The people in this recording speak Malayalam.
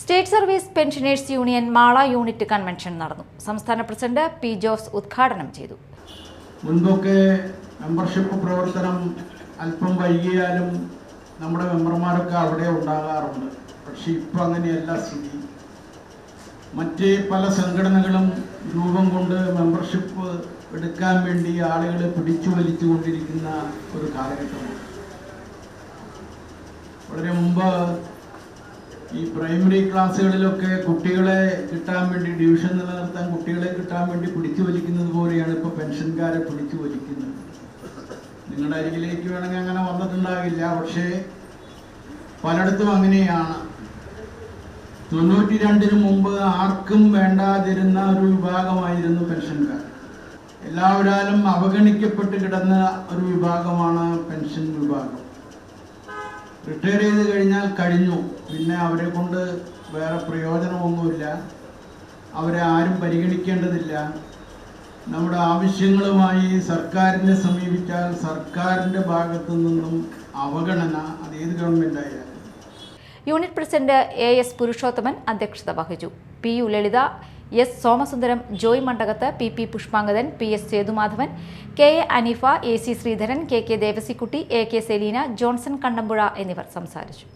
State service pensioners union Mala unit convention നടന്നു. സംസ്ഥാന പ്രസിഡന്റ് പി ജോസ് ഉദ്ഘാടനം ചെയ്തു. മുൻപൊക്കെ മെമ്പർഷിപ്പ് പ്രവർത്തനം അല്പം വൈകിയാലും നമ്മുടെ മെമ്പർമാരൊക്കെ അവിടെ ഉണ്ടാകാറുണ്ട്. പക്ഷെ ഇപ്പം അങ്ങനെയല്ല സ്ഥിതി. മറ്റ് പല സംഘടനകളും രൂപം കൊണ്ട് മെമ്പർഷിപ്പ് എടുക്കാൻ വേണ്ടി ആളുകളെ പിടിച്ചു വലിച്ചുകൊണ്ടിരിക്കുന്ന ഒരു കാലഘട്ടമാണ്. വളരെ മുമ്പ് ഈ പ്രൈമറി ക്ലാസ്സുകളിലൊക്കെ കുട്ടികളെ കിട്ടാൻ വേണ്ടി ഡിവിഷൻ നിലനിർത്താൻ കുട്ടികളെ കിട്ടാൻ വേണ്ടി പിടിച്ചു വലിക്കുന്നത് പോലെയാണ് ഇപ്പോൾ പെൻഷൻകാരെ പിടിച്ചു വലിക്കുന്നത്. നിങ്ങളുടെ അരികിലേക്ക് വേണമെങ്കിൽ അങ്ങനെ വന്നിട്ടുണ്ടാകില്ല പക്ഷേ പലയിടത്തും അങ്ങനെയാണ്. തൊണ്ണൂറ്റി രണ്ടിന് മുമ്പ് ആർക്കും വേണ്ടാതിരുന്ന ഒരു വിഭാഗമായിരുന്നു പെൻഷൻകാർ. എല്ലാവരാലും അവഗണിക്കപ്പെട്ട് കിടന്ന ഒരു വിഭാഗമാണ് പെൻഷൻ വിഭാഗം. റിട്ടയർ ചെയ്ത് കഴിഞ്ഞാൽ കഴിഞ്ഞു. പിന്നെ അവരെ കൊണ്ട് വേറെ പ്രയോജനമൊന്നുമില്ല. അവരെ ആരും പരിഗണിക്കേണ്ടതില്ല. നമ്മുടെ ആവശ്യങ്ങളുമായി സർക്കാരിനെ സമീപിച്ചാൽ സർക്കാരിന്റെ ഭാഗത്തു നിന്നും അവഗണന അത് ഏത് ഗവൺമെന്റായാലും unit president A S Purushothaman അധ്യക്ഷത വഹിച്ചു. P U Lalitha S Somasundaram Joy Mandakath P P Pushpangadan P S Sethumadhavan K A Aneefa A C Sreedharan K K Devasikutty A K Selina Johnson Kannampuzha എന്നിവർ സംസാരിച്ചു.